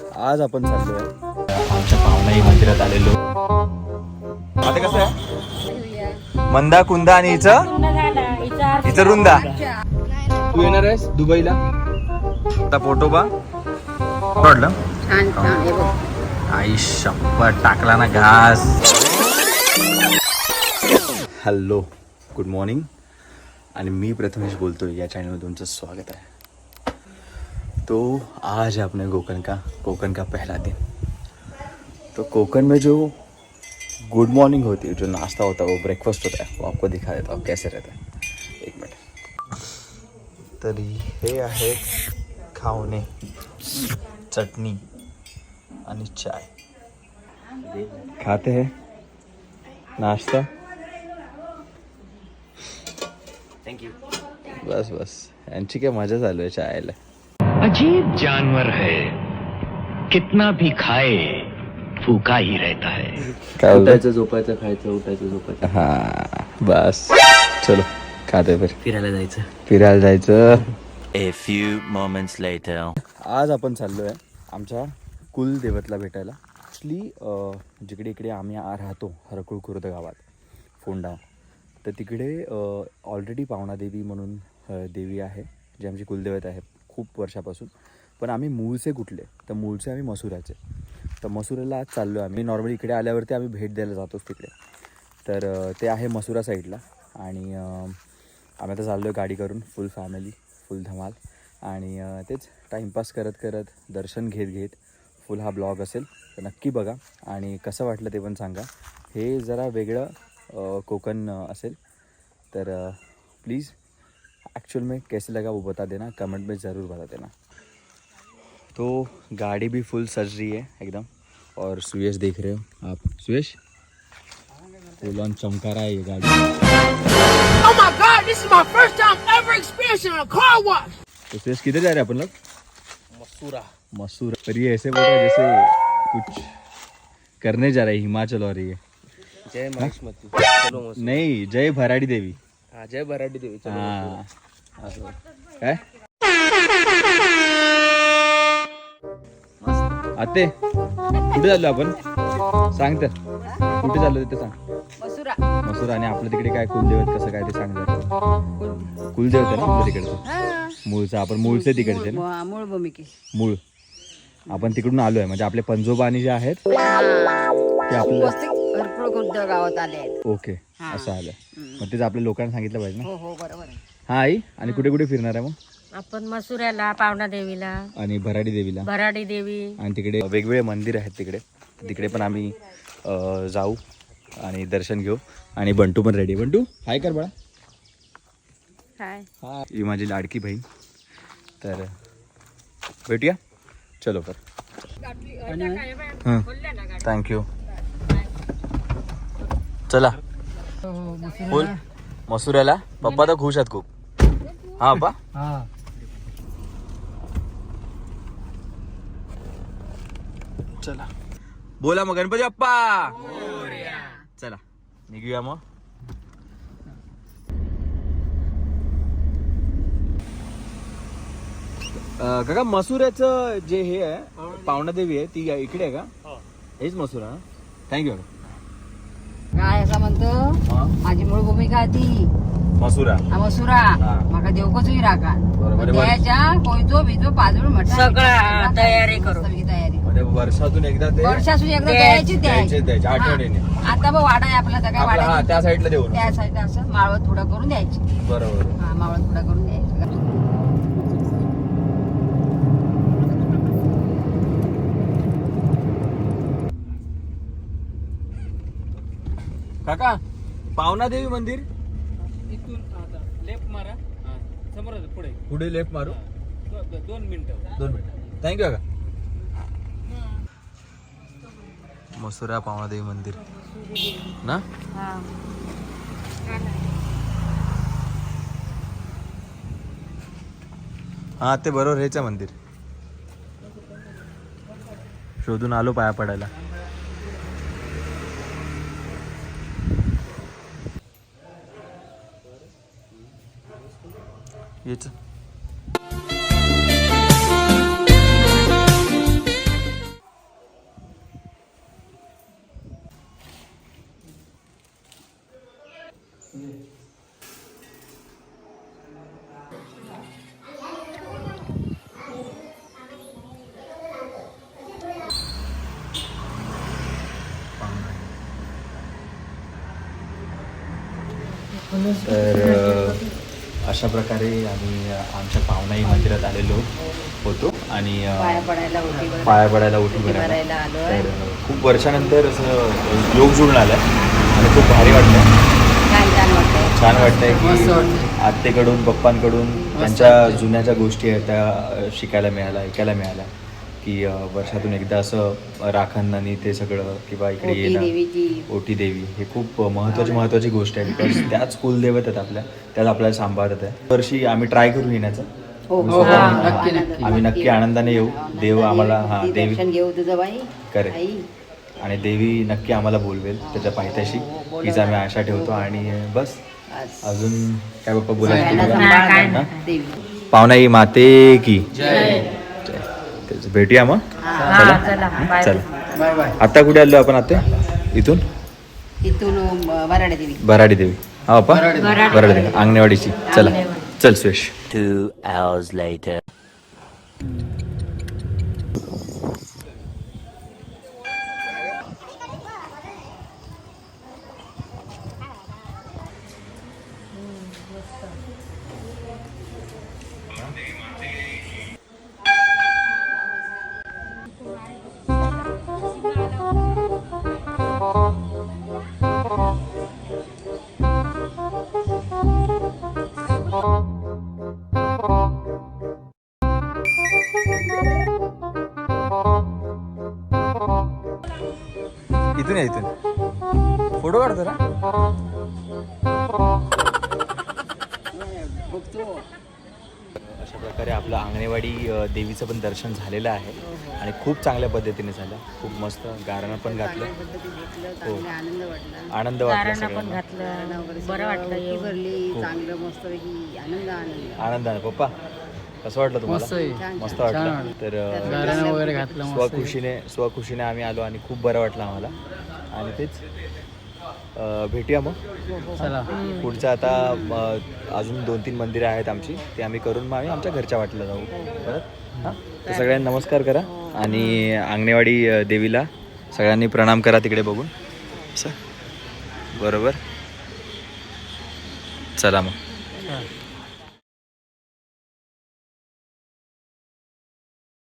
आज आपण चाललोय. आमच्या पाहुणाही मंदिरात आलेलो. आता कसं आहे? मंदा कुंदा आणि हिचं हिचं रुंदा. तू येणार आहेस दुबईला? आता फोटो बा पडलं? हे आई शप्पथ टाकला ना घास. हॅलो गुड मॉर्निंग आणि मी प्रथमेश बोलतोय. या चॅनलमध्ये तुमचं स्वागत आहे. तो आज है अपने कोकन का कोकन का पहला दिन। तो कोकन में जो गुड मॉर्निंग होती है जो नाश्ता होता है वो ब्रेकफास्ट होता है वो आपको दिखा देता हूँ कैसे रहता है। एक मिनट। तर हे आहे खावणे चटणी आणि चाय। खाते हैं? नाश्ता? थँक्यू बस बस। यांची काय मजा चालू आहे चायला? अजीब जानवर है। कितना भी खाए भूखा ही रहता है। काय बोलतो? झोपायचं खायचं उठायचं झोपायचं. हा बस. चलो खाते फिर. फिरायला जायचं. फिरायला जायचं. A few moments later. आज आपण चाललो आहे आमच्या कुलदेवतला भेटायला. ॲक्च्युली जिकडे इकडे आम्ही आ- राहतो हरकुळ खुर्द गावात फोंडा. तर तिकडे ऑलरेडी पावणादेवी म्हणून अ, देवी आहे जी आमची कुलदेवत आहे. खूप वर्षापासून. पण आम्ही मूळचे कुठले? तर मूळचे आम्ही मसुराचे. तर मसुराला आज चाललो आहे आम्ही. नॉर्मली इकडे आल्यावरती आम्ही भेट द्यायला जातोच तिकडे. तर ते आहे मसुरा साईडला आणि आम्ही आता चाललो आहे गाडी करून. फुल फॅमिली फुल धमाल. आणि तेच टाईमपास करत करत दर्शन घेत घेत फुल हा ब्लॉग असेल. तर नक्की बघा. आणि कसं वाटलं ते पण सांगा. हे जरा वेगळं कोकण असेल. तर प्लीज़ एक्चुअल में कैसे लगा वो बता देना कमेंट में ज़रूर बता देना। तो गाड़ी भी फुल सज रही है एकदम। और सुयश देख रहे हो आप। सुयश? फुल ऑन चमका रहा है ये गाड़ी। Oh my god, this is my first time ever experiencing a car wash. तो सुयश किधर जा रहे हैं अपन लोग? मसूरा। मसूरा। पर ये ऐसे बोल रहा है जैसे कुछ करने जा रहा है हिमाचल और ये जय महिष्मती नहीं जय भराडी देवी। हा जय भराडी देवी हा असं. काय? आते. कुठे चाललो आपण? सांग तर. कुठे चाललो ते सांग. मसुरा. मसूर आणि आपल्या तिकडे काय कुलदेवत कसं काय ते सांग जरा कुलदेवत आहे ना आपल्या तिकडचं? हा. मूळचं आपण मूळचे तिकडचे ना? मूळ मूळ भूमिके. मूळ. आपण तिकडून आलोय म्हणजे आपले पंजोबा आणि जे आहेत ते आपलं गावात आले आहेत. ओके. असं आलं. मग तेच आपल्या लोकांना सांगितलं पाहिजे ना. हो हो बरोबर आहे. हा आई आणि कुठे कुठे फिरणार आहे मग? आपण मसुऱ्याला पावणा देवीला. आणि भराडी देवीला. भराडी देवी. आणि तिकडे वेगवेगळे मंदिर आहेत तिकडे. तिकडे पण आम्ही अ, जाऊ आणि दर्शन घेऊ. आणि बंटू पण रेडी बंटू हाय कर बाळा. काय हा ही माझी लाडकी बहीण. तर भेटूया? चलो पर थँक्यू चला. बोल मसुऱ्याला? पप्पा तर खुश आहेत खूप. हा पप्पा? चला. बोला मग गणपती बाप्पा! चला निघूया मग. अं, काका मसुऱ्याचं जे हे आहे पावणा देवी आहे ती इकडे आहे का? हेच मसुरा थँक्यू काय असं म्हणतो? माझी मूळ भूमिका ती. मसुरा. हा मसुरा. माका देवकच राखा बरोबर आहे. द्यायच्या कोयतो बिजो पाजूळ म्हटलं सगळं तयारी करू. सगळी तयारी. म्हणजे वर्षातून एकदा ते वर्षासून एकदा द्यायची, द्यायची आठवणीने. आता बघ वाडा आहे आपला सगळ्या आपलं हा वाड्याची त्या साईडला देऊ त्या साईडला असं माळवत थोडं करून द्यायची. बरोबर. हा मावळत थोडं करून द्यायची. काका पावना देवी मंदिर. इथून आता लेफ्ट मारा. हा. समोर पुढे. पुढे लेफ्ट मारू. दो- दोन मिनिटं. दोन मिनिट. थँक्यू काका. मसुरा पावना देवी मंदिर. ना? हा. ते बरोबर हेच आहे मंदिर. शोधून आलो पाया पडायला. pizza. अशा प्रकारे आम्ही आमच्या पावनाई मंदिरात आलेलो होतो आणि पाया पडायला उठी भरायला. तर खूप वर्षानंतर असं योग जुळून आलं आणि खूप भारी वाटलं. छान वाटतंय की आत्तेकडून पप्पांकडून त्यांच्या जुन्या ज्या गोष्टी आहेत त्या शिकायला मिळाल्या ऐकायला मिळाल्या. की अ, वर्षातून एकदा असं आणि ते सगळं किंवा इकडे ओटी येणं ओटी देवी हे खूप महत्त्वाची महत्त्वाची गोष्ट आहे. बिकॉज त्याच कुलदेवत आहेत आपल्या. त्याच आपल्याला सांभाळत आहे. वर्षी आम्ही ट्राय करू येण्याचं. हो आम्ही हो, स्वतः- नक्की, नक्की. आम्ही नक्की आनंदाने येऊ. देव आम्हाला हा ती देवी दर्शन घेऊ तुझं बाई. करेक्ट. आई. आणि देवी नक्की आम्हाला बोलवेल त्याच्या पायथ्याशी. हीच आम्ही आशा ठेवतो आणि बस. बस. अजून काय बाप्पा बोलायचं हा? देवी. पावनाई माते की. जय. भेटूया मग. हा चला. बाय चला. आता कुठे आलो आपण आता? इथून? वराडे देवी. बराडी देवी. हा बराडी देवी. अंगणेवाडीची. चला. चल सुयश Two hours later. इथून या इथून फोटो काढतो ना अशा प्रकारे आपलं अंगणेवाडी अ, देवीचं पण दर्शन झालेलं आहे. आणि खूप चांगल्या पद्धतीने झालं. खूप मस्त गारणं पण घातलं. हो. आनंद वाटला आनंद वाटला गारांना पण सगळ्यांना घातलं. बरं वाटलं आनंद पप्पा कसं वाटलं तुम्हाला? मस्त वाटलं. तर अ, वगैरे घातलं स्वखुशीने स्वखुशीने आम्ही आलो आणि खूप बरं वाटलं आम्हाला. आणि तेच. भेटूया मग. चला. पुढचं आता अजून दोन तीन मंदिरं आहेत आमची ते आम्ही करून मग आम्ही आमच्या घरच्या वाटलं जाऊ. परत? हां? सगळ्यांना नमस्कार करा आणि अंगणेवाडी देवीला सगळ्यांनी प्रणाम करा तिकडे बघून. असं? बरोबर? चला मग.